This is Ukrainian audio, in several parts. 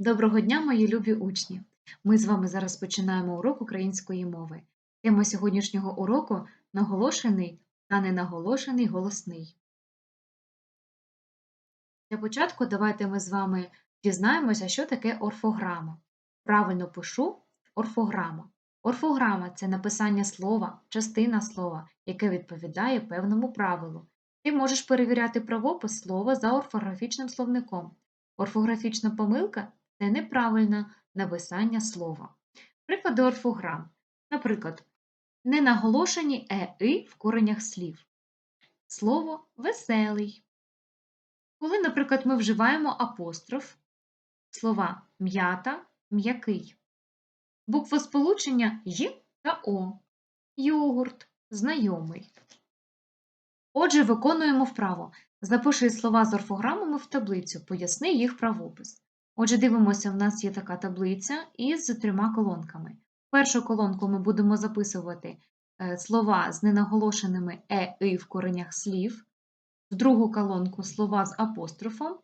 Доброго дня, мої любі учні! Ми з вами зараз починаємо урок української мови. Тема сьогоднішнього уроку наголошений та ненаголошений голосний. Для початку давайте ми з вами дізнаємося, що таке орфограма. Правильно пишу орфограма. Орфограма це написання слова, частина слова, яке відповідає певному правилу. Ти можеш перевіряти правопис слова за орфографічним словником. Орфографічна помилка це неправильне написання слова. Приклади орфограм. Наприклад, ненаголошені е-и в коренях слів. Слово веселий. Коли, наприклад, ми вживаємо апостроф, слова м'ята, м'який. Буквосполучення Й та О. Йогурт, знайомий. Отже, виконуємо вправо. Запиши слова з орфограмами в таблицю, поясни їх правопис. Отже, дивимося, в нас є така таблиця із трьома колонками. В першу колонку ми будемо записувати е, слова з ненаголошеними е, и в коренях слів, в другу колонку слова з апострофом,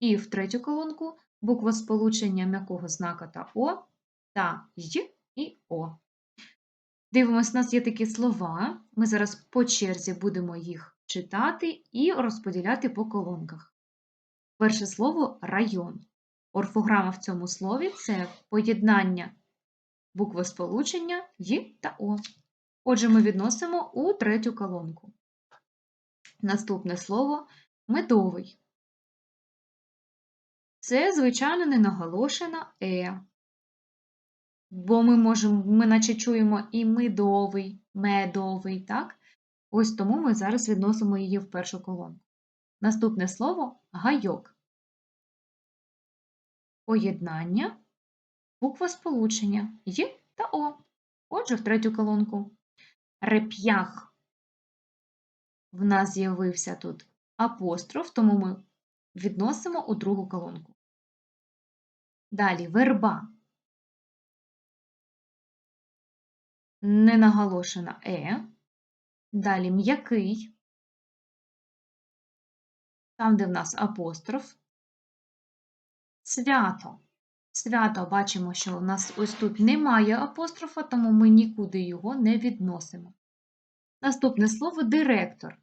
і в третю колонку буквосполучення м'якого знака та О та Й і О. Дивимось, у нас є такі слова. Ми зараз по черзі будемо їх читати і розподіляти по колонках. Перше слово район. Орфограма в цьому слові це поєднання буквосполучення Й та О. Отже, ми відносимо у третю колонку. Наступне слово медовий. Це, звичайно, не наголошена Е. Бо ми можемо, ми наче чуємо і медовий, медовий, так? Ось тому ми зараз відносимо її в першу колонку. Наступне слово гайок поєднання, буква сполучення Й та О. Отже, в третю колонку. Реп'ях. В нас з'явився тут апостроф, тому ми відносимо у другу колонку. Далі верба. Ненаголошена Е. Далі м'який. Там, де в нас апостроф, Свято. Свято бачимо, що у нас ось тут немає апострофа, тому ми нікуди його не відносимо. Наступне слово директор.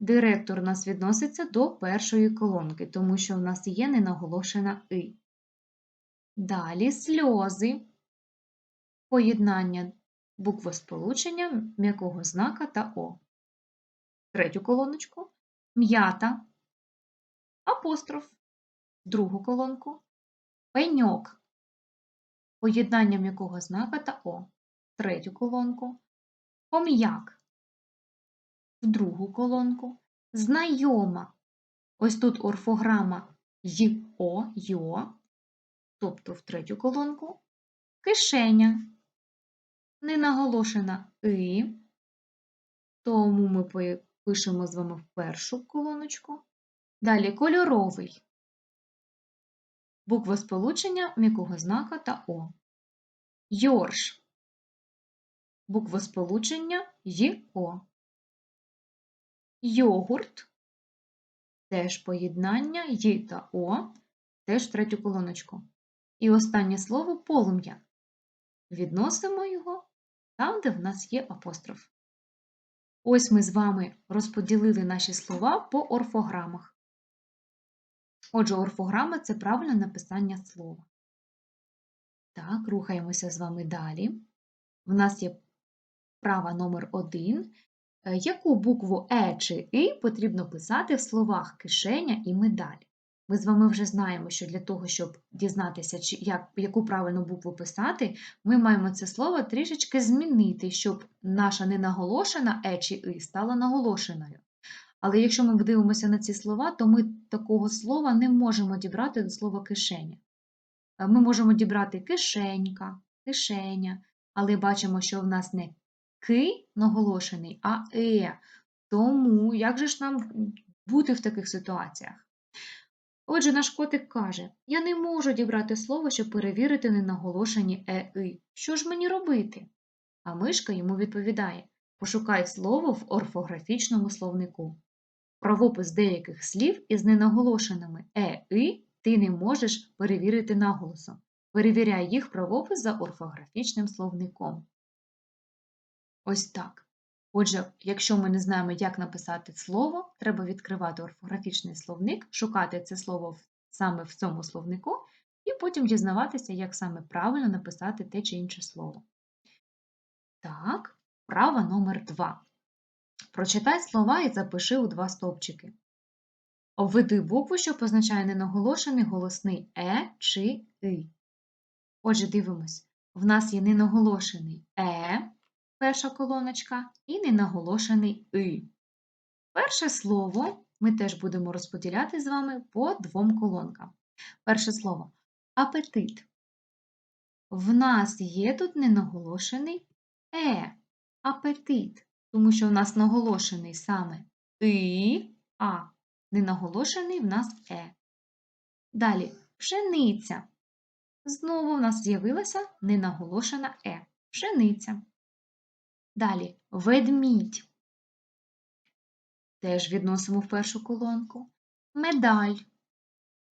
Директор у нас відноситься до першої колонки, тому що в нас є ненаголошена И. Далі сльози, поєднання буквосполучення м'якого знака та О. Третю колоночку м'ята, апостроф другу колонку, пеньок, поєднання м'якого знака та О, третю колонку, пом'як, в другу колонку, знайома. Ось тут орфограма й-о, йо, тобто в третю колонку, кишеня, ненаголошена и, тому ми пишемо з вами в першу колоночку. Далі кольоровий буква сполучення м'якого знака та О. Йорш. Буква сполучення й-о. Йогурт. Теж поєднання Й та О, теж третю колоночку. І останнє слово полум'я. Відносимо його там, де в нас є апостроф. Ось ми з вами розподілили наші слова по орфограмах. Отже, орфограма це правильне написання слова. Так, рухаємося з вами далі. В нас є права номер один. Е, яку букву Е чи И потрібно писати в словах кишеня і медаль? Ми з вами вже знаємо, що для того, щоб дізнатися, яку правильну букву писати, ми маємо це слово трішечки змінити, щоб наша ненаголошена Е чи И стала наголошеною. Але якщо ми дивимося на ці слова, то ми такого слова не можемо дібрати до слова кишеня. Е, ми можемо дібрати кишенька, кишеня, але бачимо, що в нас не ки наголошений, а е. Тому як же ж нам бути в таких ситуаціях? Отже, наш котик каже: Я не можу дібрати слово, щоб перевірити ненаголошені е и. Що ж мені робити? А мишка йому відповідає: Пошукай слово в орфографічному словнику правопис деяких слів із ненаголошеними е, и ти не можеш перевірити наголосом. Перевіряй їх правопис за орфографічним словником. Ось так. Отже, якщо ми не знаємо, як написати слово, треба відкривати орфографічний словник, шукати це слово саме в цьому словнику, і потім дізнаватися, як саме правильно написати те чи інше слово. Так, вправа номер 2. Прочитай слова і запиши у два стовпчики. Обведи букву, що позначає ненаголошений голосний е чи и. Отже, дивимось. В нас є ненаголошений е, перша колоночка, і ненаголошений и. Перше слово ми теж будемо розподіляти з вами по двом колонкам. Перше слово апетит. В нас є тут ненаголошений е, апетит, тому що в нас наголошений саме и, а ненаголошений в нас е. Далі пшениця. Знову в нас з'явилася ненаголошена е. Пшениця. Далі ведмідь. Теж відносимо в першу колонку. Медаль.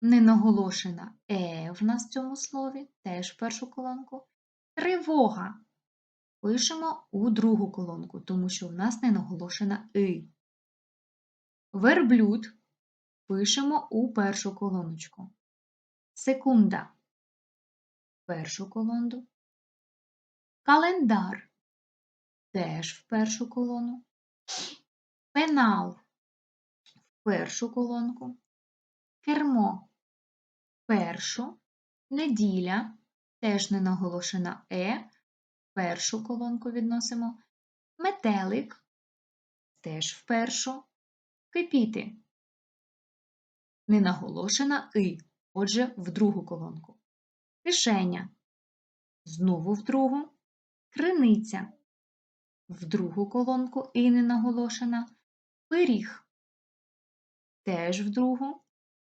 Ненаголошена е в нас в цьому слові, теж в першу колонку. Тривога. Пишемо у другу колонку, тому що в нас не наголошена и. Верблюд пишемо у першу колоночку. Секунда. Першу колону. Календар. Теж в першу колону. Пенал. В першу колонку. Кермо. Першу. Неділя. Теж не наголошена е. Першу колонку відносимо. Метелик. Теж в першу. Кипіти. Не наголошена и. Отже, в другу колонку. Кишеня. Знову в другу. Криниця. В другу колонку і не наголошена. Пиріг. Теж в другу.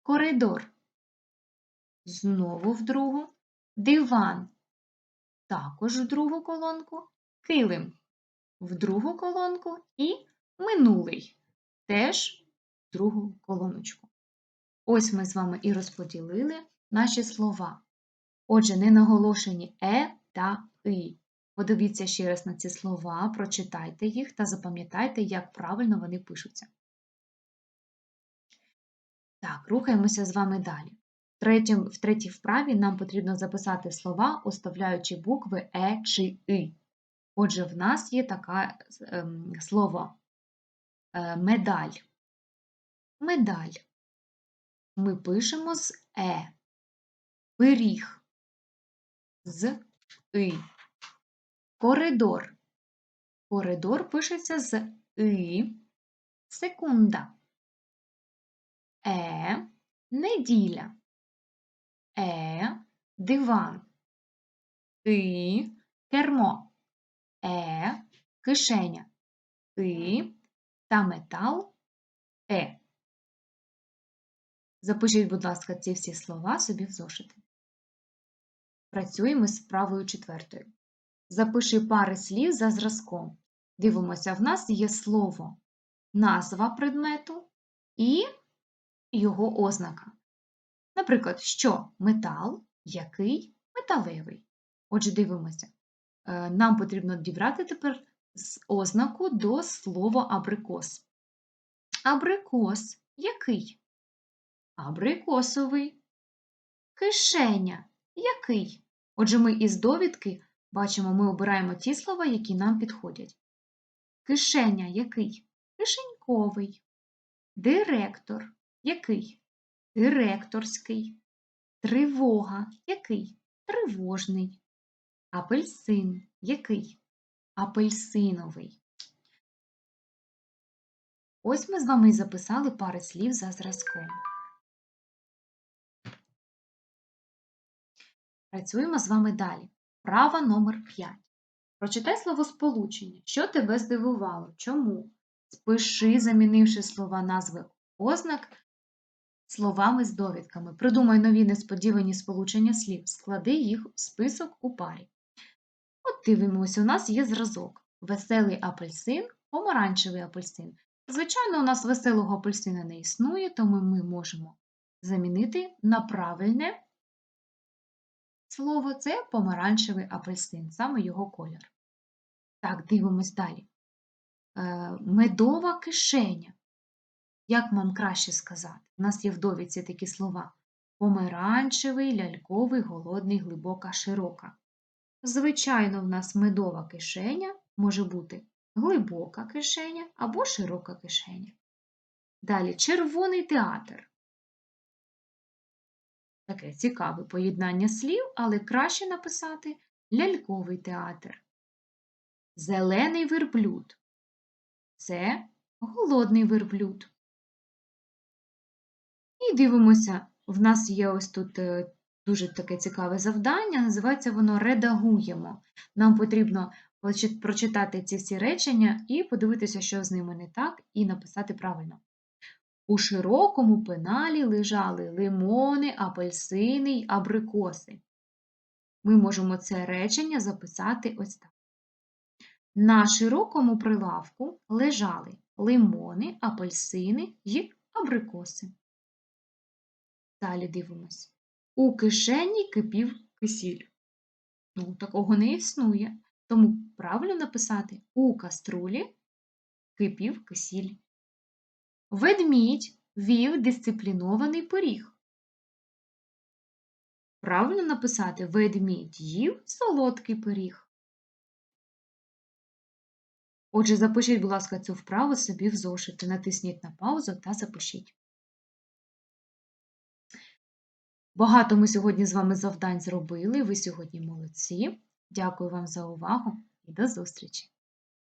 Коридор. Знову в другу. Диван. Також в другу колонку. Килим. В другу колонку і минулий. Теж в другу колоночку. Ось ми з вами і розподілили наші слова. Отже, не наголошені е та и. Подивіться ще раз на ці слова, прочитайте їх та запам'ятайте, як правильно вони пишуться. Так, рухаємося з вами далі. В, третій вправі нам потрібно записати слова, оставляючи букви е чи и. Отже, в нас є таке ем, слово е, медаль. Медаль. Ми пишемо з е. Пиріг з и. Коридор. Коридор пишеться з и. Секунда. Е. Неділя. Е. Диван. И. Кермо. Е. Кишеня. И. Та метал. Е. Запишіть, будь ласка, ці всі слова собі в зошити. Працюємо з вправою четвертою. Запиши пари слів за зразком. Дивимося, в нас є слово, назва предмету і його ознака. Наприклад, що метал, який металевий. Отже, дивимося. Е, Нам потрібно дібрати тепер з- ознаку до слова абрикос. Абрикос який? Абрикосовий. Кишеня який? Отже, ми із довідки бачимо, ми обираємо ті слова, які нам підходять. Кишеня який? Кишеньковий. Директор який? Директорський. Тривога який? Тривожний. Апельсин який? Апельсиновий. Ось ми з вами і записали пари слів за зразком. Працюємо з вами далі. Права номер 5. Прочитай словосполучення. Що тебе здивувало? Чому? Спиши, замінивши слова назви ознак словами з довідками. Придумай нові несподівані сполучення слів. Склади їх в список у парі. От дивимося, у нас є зразок. Веселий апельсин, помаранчевий апельсин. Звичайно, у нас веселого апельсина не існує, тому ми можемо замінити на правильне слово це помаранчевий апельсин, саме його колір. Так, дивимось далі. Е, Медова кишеня. Як вам краще сказати? У нас є в довідці такі слова: помаранчевий, ляльковий, голодний, глибока, широка. Звичайно, в нас медова кишеня може бути глибока кишеня або широка кишеня. Далі червоний театр. Таке цікаве поєднання слів, але краще написати ляльковий театр. Зелений верблюд. Це голодний верблюд. І дивимося, в нас є ось тут е, дуже таке цікаве завдання, називається воно Редагуємо. Нам потрібно прочитати ці всі речення і подивитися, що з ними не так, і написати правильно. У широкому пеналі лежали лимони, апельсини й абрикоси. Ми можемо це речення записати ось так. На широкому прилавку лежали лимони, апельсини й абрикоси. Далі дивимось. У кишені кипів кисіль. Ну, такого не існує. Тому правильно написати у каструлі кипів кисіль. Ведмідь вів дисциплінований пиріг. Правильно написати ведмідь їв солодкий пиріг. Отже, запишіть, будь ласка, цю вправу собі в зошити. Натисніть на паузу та запишіть. Багато ми сьогодні з вами завдань зробили. Ви сьогодні молодці. Дякую вам за увагу і до зустрічі!